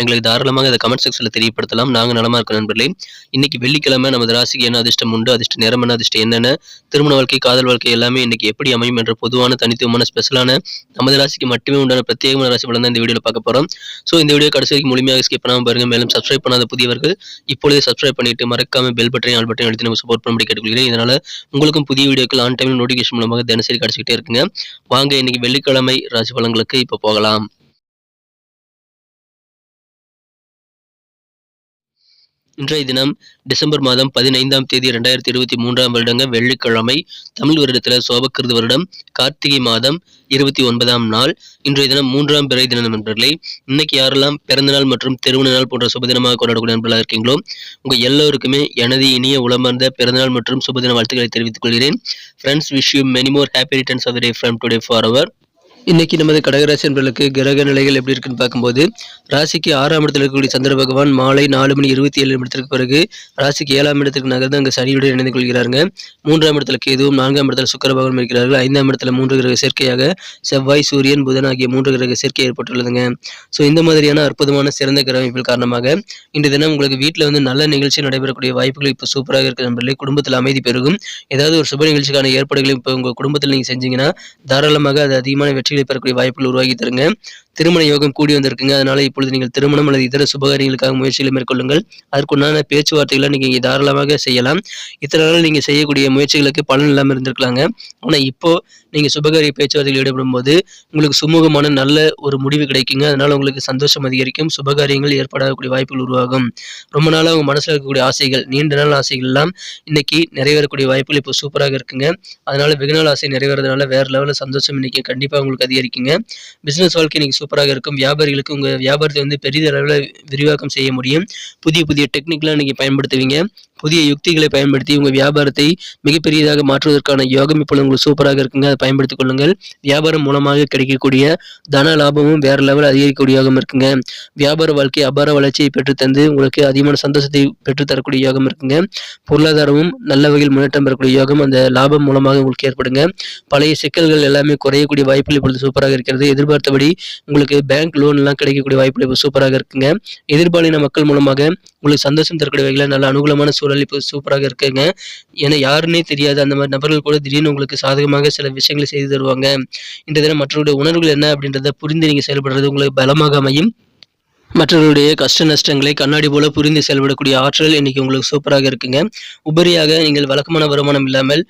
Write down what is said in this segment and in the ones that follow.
எங்களுக்கு தாராளமாக அதை கமெண்ட் செக்ஷனில் தெரியப்படுத்தலாம். நாங்கள் நலமாக இருக்கோம் நண்பர்களே. இன்னைக்கு வெள்ளிக்கிழமை நமது ராசிக்கு என்ன அதிர்ஷ்டம் உண்டு அதிர்ஷ்ட நேரம் என்ன அதிர்ஷ்டம் என்னென்ன திருமண வாழ்க்கை காதல் வாழ்க்கை எல்லாமே இன்னைக்கு எப்படி அமையும் என்ற பொதுவான தனித்துவமான ஸ்பெஷலான நமது ராசிக்கு மட்டுமே உண்டான பிரத்யேகமான ராசி பலன் தான் இந்த வீடியோவில் பார்க்க போகிறோம் ஸோ இந்த வீடியோ கடைசி வரைக்கும் முழுமையாக ஸ்கிப் பண்ணாமல் பாருங்கள் மேலும் சப்ஸ்கிரைப் பண்ணாத புதியவர்கள் இப்பொழுதே சப்ஸ்கிரைப் பண்ணிட்டு மறக்காம பெல் பட்டனையும் ஆல் பட்டனையும் எடுத்து நம்ம சப்போர்ட் பண்ணி கேட்டுக்கொள்கிறேன். இதனால் உங்களுக்கும் புதிய வீடியோக்கள் ஆன் டைம் நோட்டிஃபிகேஷன் மூலமாக தினசரி கிடச்சிக்கிட்டே இருக்குங்க. வாங்க இன்னைக்கு வெள்ளிக்கிழமை ராசி பலன்களுக்கு இப்போ போகலாம். இன்றைய தினம் டிசம்பர் மாதம் பதினைந்தாம் தேதி ரெண்டாயிரத்தி இருபத்தி மூன்றாம் வருடங்க வெள்ளிக்கிழமை தமிழ் வருடத்தில் சோபக்கிருது வருடம். கார்த்திகை மாதம் இருபத்தி ஒன்பதாம் நாள். இன்றைய தினம் மூன்றாம் பிறை தினம் நண்பர்களே இன்னைக்கு யாரெல்லாம் பிறந்தநாள் மற்றும் திருமண நாள் போன்ற சுபதினமாக கொண்டாடக்கூடிய நண்பர்களாக இருக்கீங்களோ உங்கள் எல்லோருக்குமே எனது இனிய உளமர்ந்த பிறந்தநாள் மற்றும் சுபதின வாழ்த்துக்களை தெரிவித்துக் கொள்கிறேன். Friends wish you many more happy returns of day from today for அவர் இன்னைக்கு நமது கடகராசி என்பர்களுக்கு கிரக நிலைகள் எப்படி இருக்குன்னு பார்க்கும்போது ராசிக்கு ஆறாம் இடத்தில் இருக்கக்கூடிய சந்திர பகவான் மாலை நாலு மணி இருபத்தி ஏழு நிமிடத்திற்கு பிறகு ராசிக்கு ஏழாம் இடத்திற்கு நகர்ந்து அங்கே சனியுடன் இணைந்து கொள்கிறாருங்க. மூன்றாம் இடத்துல கேதுவும் நான்காம் இடத்துல சுக்கர பகவான் இருக்கிறார்கள். ஐந்தாம் இடத்துல மூன்று கிரக சேர்க்கையாக செவ்வாய் சூரியன் புதன் ஆகிய மூன்று கிரக சேர்க்கை ஏற்பட்டுள்ளதுங்க. ஸோ இந்த மாதிரியான அற்புதமான சிறந்த கிரகமைப்பில் காரணமாக இன்று தினம் உங்களுக்கு வீட்டில் வந்து நல்ல நிகழ்ச்சி நடைபெறக்கூடிய வாய்ப்புகள் இப்போ சூப்பராக இருக்கிற நண்பர்களே. குடும்பத்தில் அமைதி பெருகும். ஏதாவது ஒரு சுப நிகழ்ச்சிக்கான ஏற்பாடுகளை இப்போ உங்கள் குடும்பத்தில் நீங்கள் செஞ்சீங்கன்னா தாராளமாக அது அதிகமான வெற்றி வெற்றிகளை பெறக்கூடிய வாய்ப்புகள் உருவாக்கி தருங்க. திருமண யோகம் கூடி வந்திருக்குங்க. அதனால இப்பொழுது நீங்கள் திருமணம் அல்லது இதர சுபகாரியங்களுக்காக முயற்சிகளை மேற்கொள்ளுங்கள். அதற்குண்டான பேச்சுவார்த்தைகளை நீங்கள் இங்கே தாராளமாக செய்யலாம். இத்தனை நாள் நீங்கள் செய்யக்கூடிய முயற்சிகளுக்கு பலன் இல்லாமல் இருந்திருக்கலாங்க. ஆனால் இப்போ நீங்கள் சுபகாரிய பேச்சுவார்த்தைகள் ஈடுபடும் போது உங்களுக்கு சுமூகமான நல்ல ஒரு முடிவு கிடைக்குங்க. அதனால உங்களுக்கு சந்தோஷம் அதிகரிக்கும். சுபகாரியங்கள் ஏற்படக்கூடிய வாய்ப்புகள் உருவாகும். ரொம்ப நாளாக உங்கள் மனசில் இருக்கக்கூடிய ஆசைகள் நீண்ட நாள் ஆசைகள் எல்லாம் இன்னைக்கு நிறைவேறக்கூடிய வாய்ப்புகள் இப்போ சூப்பராக இருக்குங்க. அதனால வெகுநாள் ஆசை நிறைவேறதுனால வேற லெவலில் சந்தோஷம் இன்னைக்கு கண்டிப்பாக உங்களுக்கு அதிகரிக்குங்க. பிசினஸ் வாழ்க்கை இன்னைக்கு சூப்பராக இருக்கும். வியாபாரிகளுக்கு உங்கள் வியாபாரத்தை வந்து பெரிதளவில் விரிவாக்கம் செய்ய முடியும். புதிய புதிய டெக்னிக்லாம் நீங்கள் பயன்படுத்துவீங்க. புதிய யுக்திகளை பயன்படுத்தி உங்கள் வியாபாரத்தை மிகப்பெரியதாக மாற்றுவதற்கான யோகம் இப்போ உங்களுக்கு சூப்பராக இருக்குங்க. அதை பயன்படுத்திக் கொள்ளுங்கள். வியாபாரம் மூலமாக கிடைக்கக்கூடிய தன லாபமும் வேற லெவல் அதிகரிக்கக்கூடிய யோகம் இருக்குங்க. வியாபார வாழ்க்கை அபார வளர்ச்சியை பெற்றுத்தந்து உங்களுக்கு அதிகமான சந்தோஷத்தை பெற்றுத்தரக்கூடிய யோகம் இருக்குங்க. பொருளாதாரமும் நல்ல வகையில் முன்னேற்றம் பெறக்கூடிய யோகம் அந்த லாபம் மூலமாக உங்களுக்கு ஏற்படுங்க. பழைய சிக்கல்கள் எல்லாமே குறையக்கூடிய வாய்ப்புகள் இப்பொழுது சூப்பராக இருக்கிறது. எதிர்பார்த்தபடி உங்களுக்கு பேங்க் லோன் எல்லாம் கிடைக்கக்கூடிய வாய்ப்பு இப்போ சூப்பராக இருக்குங்க. எதிர்பாலின மக்கள் மூலமாக உங்களுக்கு சந்தோஷம் தரக்கூடிய வகையில் நல்ல அனுகூலமான சூழல் இப்போ சூப்பராக இருக்குங்க. ஏன்னா யாருன்னே தெரியாது அந்த மாதிரி நபர்கள் கூட திடீர்னு உங்களுக்கு சாதகமாக சில விஷயங்களை செய்து தருவாங்க. இந்த தினம் மற்றவருடைய உணர்வுகள் என்ன அப்படின்றத புரிந்து நீங்கள் செயல்படுறது உங்களுக்கு பலமாக அமையும். மற்றவர்களுடைய கஷ்ட நஷ்டங்களை கண்ணாடி போல புரிந்து செயல்படக்கூடிய ஆற்றல் இன்னைக்கு உங்களுக்கு சூப்பராக இருக்குங்க. உபரியாக நீங்கள் வழக்கமான வருமானம் இல்லாமல்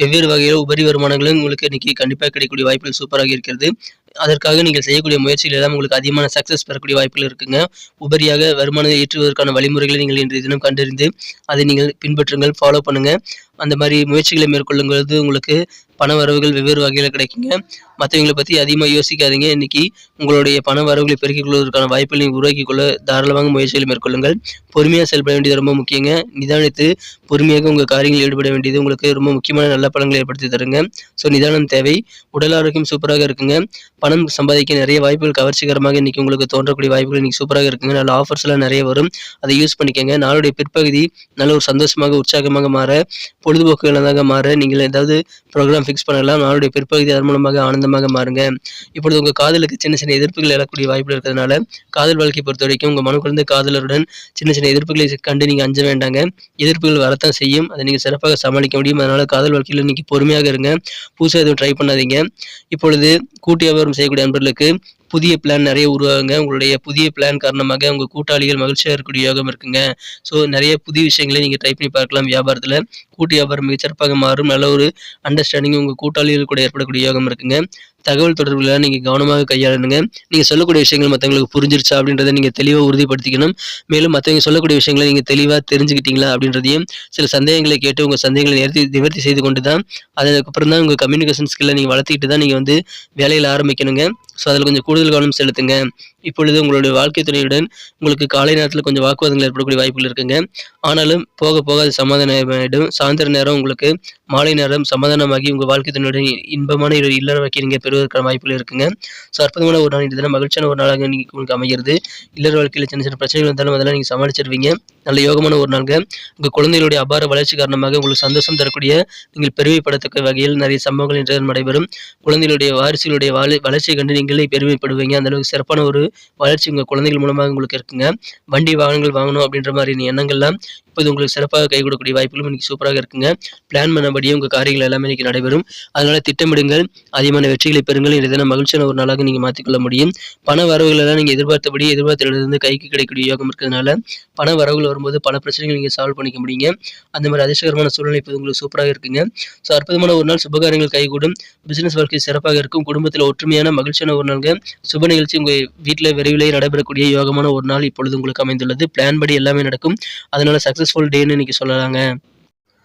வெவ்வேறு வகையில் உபரி வருமானங்களும் உங்களுக்கு இன்றைக்கி கண்டிப்பாக கிடைக்கக்கூடிய வாய்ப்புகள் சூப்பராக இருக்கிறது. அதற்காக நீங்கள் செய்யக்கூடிய முயற்சிகள் எல்லாம் உங்களுக்கு அதிகமான சக்ஸஸ் பெறக்கூடிய வாய்ப்புகள் இருக்குங்க. உபரியாக வருமானத்தை ஏற்றுவதற்கான வழிமுறைகளை நீங்கள் இன்றைய தினம் கண்டறிந்து அதை நீங்கள் பின்பற்றுங்கள் ஃபாலோ பண்ணுங்கள் அந்த மாதிரி முயற்சிகளை மேற்கொள்ளும் உங்களுக்கு பண வரவுகள் வெவ்வேறு வகையில் கிடைக்குங்க. மற்றவங்களை பற்றி அதிகமாக யோசிக்காதீங்க. இன்னைக்கு உங்களுடைய பண வரவுகளை பெருக்கிக் கொள்வதற்கான வாய்ப்புகளை நீங்கள் உருவாக்கி கொள்ள தாராளமாக முயற்சிகளை மேற்கொள்ளுங்கள். பொறுமையாக செயல்பட வேண்டியது ரொம்ப முக்கியங்க. நிதானித்து பொறுமையாக உங்கள் காரியங்களில் ஈடுபட வேண்டியது உங்களுக்கு ரொம்ப முக்கியமான நல்ல பலங்களை ஏற்படுத்தி தருங்க. ஸோ நிதானம் தேவை. உடல் ஆரோக்கியம் சூப்பராக இருக்குங்க. பணம் சம்பாதிக்க நிறைய வாய்ப்புகள் கவர்ச்சிகரமாக இன்னைக்கு உங்களுக்கு தோன்றக்கூடிய வாய்ப்புகள் இன்னைக்கு சூப்பராக இருக்குங்க. நல்ல ஆஃபர்ஸ் எல்லாம் நிறைய வரும். அதை யூஸ் பண்ணிக்கோங்க. நாளுடைய பிற்பகுதி நல்ல ஒரு சந்தோஷமாக உற்சாகமாக மாற பொழுதுபோக்குகளாக மாற நீங்கள் ஏதாவது ப்ரோக்ராம் ஃபிக்ஸ் பண்ணலாம். நாளுடைய பிற்பகுதி அதன் மூலமாக ஆனந்தமாக மாறுங்க. இப்பொழுது உங்கள் காதலுக்கு சின்ன சின்ன எதிர்ப்புகள் எழக்கூடிய வாய்ப்பு இருக்கிறதுனால காதல் வாழ்க்கை பொறுத்த வரைக்கும் உங்கள் மன குழந்தை காதலருடன் சின்ன சின்ன எதிர்ப்புகளை கண்டு நீங்கள் அஞ்ச வேண்டாங்க. எதிர்ப்புகள் வரத்தான் செய்யும். அதை நீங்கள் சிறப்பாக சமாளிக்க முடியும். அதனால் காதல் வாழ்க்கையில் இன்னைக்கு பொறுமையாக இருங்க. புதுசாக எதுவும் ட்ரை பண்ணாதீங்க. இப்பொழுது கூட்டு வியாபாரம் செய்யக்கூடிய நண்பர்களுக்கு புதிய பிளான் நிறைய உருவாகுங்க. உங்களுடைய புதிய பிளான் காரணமாக உங்கள் கூட்டாளிகள் மகிழ்ச்சியாக இருக்கக்கூடிய யோகம் இருக்குங்க. ஸோ நிறைய புதிய விஷயங்களை நீங்கள் ட்ரை பண்ணி பார்க்கலாம் வியாபாரத்தில். கூட்டு வியாபாரம் மிகச்சிறப்பாக மாறும். நல்ல ஒரு அண்டர்ஸ்டாண்டிங் உங்கள் கூட்டாளிகள் கூட ஏற்படக்கூடிய யோகம் இருக்குங்க. தகவல் தொடர்புல நீங்கள் கவனமாக கையாளணுங்க நீங்கள் சொல்லக்கூடிய விஷயங்கள் மற்றவங்களுக்கு புரிஞ்சிருச்சா அப்படின்றத நீங்கள் தெளிவாக உறுதிப்படுத்திக்கணும். மேலும் மற்றவங்க சொல்லக்கூடிய விஷயங்களை நீங்கள் தெளிவாக தெரிஞ்சுக்கிட்டீங்களா அப்படின்றதையும் சில சந்தேகங்களை கேட்டு உங்கள் சந்தேகங்களை நிறுத்தி நிவர்த்தி செய்து கொண்டு தான் அதுக்கப்புறம் தான் உங்கள் கம்யூனிகேஷன் ஸ்கில்லை நீங்கள் வளர்த்துக்கிட்டு தான் நீங்கள் வந்து வேலையில் ஆரம்பிக்கணுங்க. ஸோ அதில் கொஞ்சம் கூடுதல் கவனம் செலுத்துங்க. இப்பொழுது உங்களுடைய வாழ்க்கை துணையுடன் உங்களுக்கு காலை நேரத்தில் கொஞ்சம் வாக்குவாதங்கள் ஏற்படக்கூடிய வாய்ப்புகள் இருக்குங்க. ஆனாலும் போக போக அது சமாதானமாயிடும். சாயந்தர நேரம் உங்களுக்கு மாலை நேரம் சமாதானமாகி உங்கள் வாழ்க்கை துணையுடன் இன்பமான இல்லற வைக்கிறீங்க. பெரும் பெறுவதற்கான வாய்ப்புகள் இருக்குங்க. ஸோ அற்புதமான ஒரு நாள் இன்றைய மகிழ்ச்சியான ஒரு நாளாக நீங்கள் உங்களுக்கு அமைகிறது. இல்லற வாழ்க்கையில் சின்ன சின்ன பிரச்சனைகள் இருந்தாலும் அதெல்லாம் நீங்கள் சமாளிச்சிருவீங்க. நல்ல யோகமான ஒரு நாள்ங்க. உங்கள் குழந்தைகளுடைய அபார வளர்ச்சி காரணமாக உங்களுக்கு சந்தோஷம் தரக்கூடிய நீங்கள் பெருமைப்படத்தக்க வகையில் நிறைய சம்பவங்கள் இன்றைய நடைபெறும். குழந்தைகளுடைய வாரிசுகளுடைய வாழ வளர்ச்சியை கண்டு நீங்களே பெருமைப்படுவீங்க. அந்த அளவுக்கு சிறப்பான ஒரு வளர்ச்சி உங்கள் குழந்தைகள் மூலமாக உங்களுக்கு இருக்குங்க. வண்டி வாகனங்கள் வாங்கணும் அப்படின்ற மாதிரி எண்ணங்கள்லாம் இப்போது உங்களுக்கு சிறப்பாக கை கொடுக்கக்கூடிய வாய்ப்புகளும் இன்னைக்கு சூப்பராக இருக்குங்க. பிளான் பண்ணபடியே உங்கள் காரியங்கள் எல்லாமே இன்னைக்கு நடைபெறும். அதனால திட்டமிடுங்கள். அதிகமான வெற்றிகளை பெறுங்கள் இன்றைய தினம் மகிழ்ச்சியான ஒரு நாளாக நீங்கள் மாற்றிக்கொள்ள முடியும். பண வரவுகள் எல்லாம் நீங்கள் எதிர்பார்த்தபடி எதிர்பார்த்ததிலிருந்து கைக்கு கிடைக்கக்கூடிய யோகம் இருக்கிறதுனால பண வரவுகள் வரும்போது பல பிரச்சனைகள் நீங்கள் சால்வ் பண்ணிக்க முடியுங்க. அந்த மாதிரி அதிர்ஷ்டகரமான சூழ்நிலை இப்போ உங்களுக்கு சூப்பராக இருக்குங்க. ஸோ அற்புதமான ஒரு நாள் சுபகாரியங்கள் கைகூடும். பிசினஸ் வாழ்க்கை சிறப்பாக இருக்கும். குடும்பத்தில் ஒற்றுமையான மகிழ்ச்சியான ஒரு நாள்ங்க. சுப நிகழ்ச்சி உங்கள் வீட்டில் விரைவிலே நடைபெறக்கூடிய யோகமான ஒரு நாள் இப்பொழுது உங்களுக்கு அமைந்துள்ளது. பிளான் படி எல்லாமே நடக்கும். அதனால சக்ஸஸ்ஃபுல் டேன்னு இன்னைக்கு சொல்லலாங்க.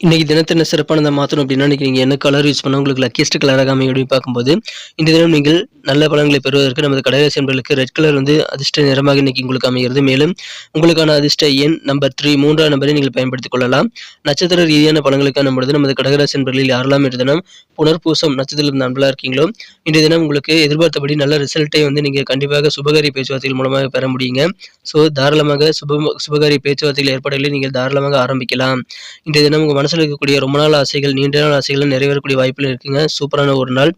இன்னைக்கு தினத்தின சிறப்பானதை மாற்றணும் அப்படின்னா இன்னைக்கு நீங்கள் என்ன கலர் யூஸ் பண்ணால் உங்களுக்கு லக்கியஸ்ட் கலராக அமையும் அப்படின்னு பார்க்கும்போது இந்த தினம் நீங்கள் நல்ல பலன்களை பெறுவதற்கு நமது கடகராசி என்பர்களுக்கு ரெட் கலர் வந்து அதிர்ஷ்ட நிறமாக இன்னைக்கு உங்களுக்கு அமைகிறது. மேலும் உங்களுக்கான அதிர்ஷ்ட எண் நம்பர் த்ரீ மூன்றாம் நம்பரை நீங்கள் பயன்படுத்திக் கொள்ளலாம். நட்சத்திர ரீதியான பலன்களுக்கான பொழுது நமது கடகராசி என்பர்களில் யாரெல்லாம் இன்று தினம் புனர்பூசம் நட்சத்திரம் நண்பலாக இருக்கீங்களோ இன்றைய தினம் உங்களுக்கு எதிர்பார்த்தபடி நல்ல ரிசல்ட்டை வந்து நீங்கள் கண்டிப்பாக சுபகாரி பேச்சுவார்த்தைகள் மூலமாக பெற முடியுங்க. ஸோ தாராளமாக சுப சுபகாரி பேச்சுவார்த்தைகள் ஏற்பாடுகளை நீங்கள் தாராளமாக ஆரம்பிக்கலாம். இன்றைய தினம் உங்கள் மனசில் இருக்கக்கூடிய ரொம்ப நாள் ஆசைகள் நீண்ட நாள் ஆசைகள் நிறைவேறக்கூடிய வாய்ப்புகள் இருக்குங்க. சூப்பரான ஒரு நாள்.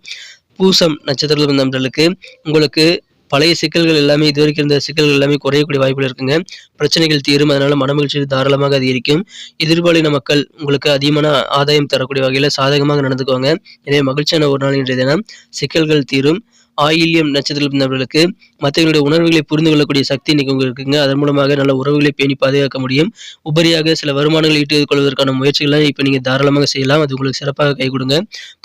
பூசம் நட்சத்திரத்தில் நண்பர்களுக்கு உங்களுக்கு பழைய சிக்கல்கள் எல்லாமே இது வரைக்கும் இருந்த சிக்கல்கள் எல்லாமே குறையக்கூடிய வாய்ப்புகள் இருக்குங்க. பிரச்சனைகள் தீரும். அதனால மனமகிழ்ச்சி தாராளமாக அதிகரிக்கும். எதிர்பாலின மக்கள் உங்களுக்கு அதிகமான ஆதாயம் தரக்கூடிய வகையில் சாதகமாக நடந்துக்குவாங்க எனவே மகிழ்ச்சியான ஒரு நாள் இன்றைய தினம். சிக்கல்கள் தீரும். ஆயில்யம் நட்சத்திரம் நபர்களுக்கு மற்றவர்களுடைய உணர்வுகளை புரிந்து கொள்ளக்கூடிய சக்தி இன்னைக்கு உங்களுக்கு இருக்குங்க. அதன் மூலமாக நல்ல உறவுகளை பேணி பாதுகாக்க முடியும். உபரியாக சில வருமானங்களை ஈட்டுக் கொள்வதற்கான முயற்சிகளை இப்போ நீங்கள் தாராளமாக செய்யலாம். அது உங்களுக்கு சிறப்பாக கை கொடுங்க.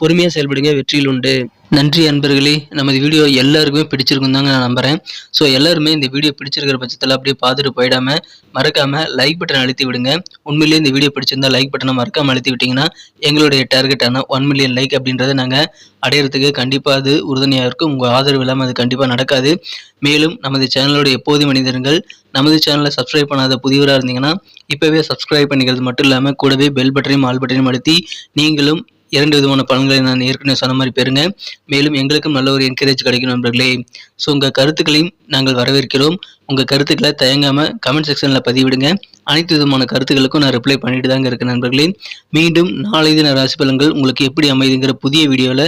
பொறுமையாக செயல்படுங்க. வெற்றியில் உண்டு. நன்றி அன்பர்களே. நமது வீடியோ எல்லாருக்குமே பிடிச்சிருக்கும் தாங்க நான் நம்புறேன். ஸோ எல்லாருமே இந்த வீடியோ பிடிச்சிருக்கிற பட்சத்தில் அப்படியே பார்த்துட்டு போயிடாம மறக்காம லைக் பட்டன் அழுத்தி விடுங்க. உண்மையிலேயே இந்த வீடியோ பிடிச்சிருந்தா லைக் பட்டனை மறக்காமல் அழுத்தி விட்டீங்கன்னா எங்களுடைய டார்கெட்டான ஒன் மில்லியன் லைக் அப்படின்றத நாங்கள் அடையிறதுக்கு கண்டிப்பாக அது உறுதுணையாக இருக்கும். உங்கள் ஆதரவு இல்லாமல் அது கண்டிப்பாக நடக்காது. மேலும் நமது சேனலோட எப்போதும் மனிதர்கள் நமது சேனலை சப்ஸ்கிரைப் பண்ணாத புதியவராக இருந்தீங்கன்னா இப்போவே சப்ஸ்கிரைப் பண்ணிக்கிறது மட்டும் இல்லாமல் கூடவே பெல் பட்டனையும் ஆல் பட்டனையும் அழுத்தி நீங்களும் இரண்டு விதமான பலன்களை நான் ஏற்கனவே சொன்ன மாதிரி பெறுங்க. மேலும் எங்களுக்கும் நல்ல ஒரு என்கரேஜ் கிடைக்கும் நண்பர்களே. ஸோ உங்கள் கருத்துக்களையும் நாங்கள் வரவேற்கிறோம். உங்கள் கருத்துக்களை தயங்காமல் கமெண்ட் செக்ஷனில் பதிவிடுங்க. அனைத்து விதமான கருத்துக்களுக்கும் நான் ரிப்ளை பண்ணிட்டு தாங்க இருக்கேன் நண்பர்களே. மீண்டும் நாளை தின ராசி பலன்கள் உங்களுக்கு எப்படி அமைதுங்கிற புதிய வீடியோவில்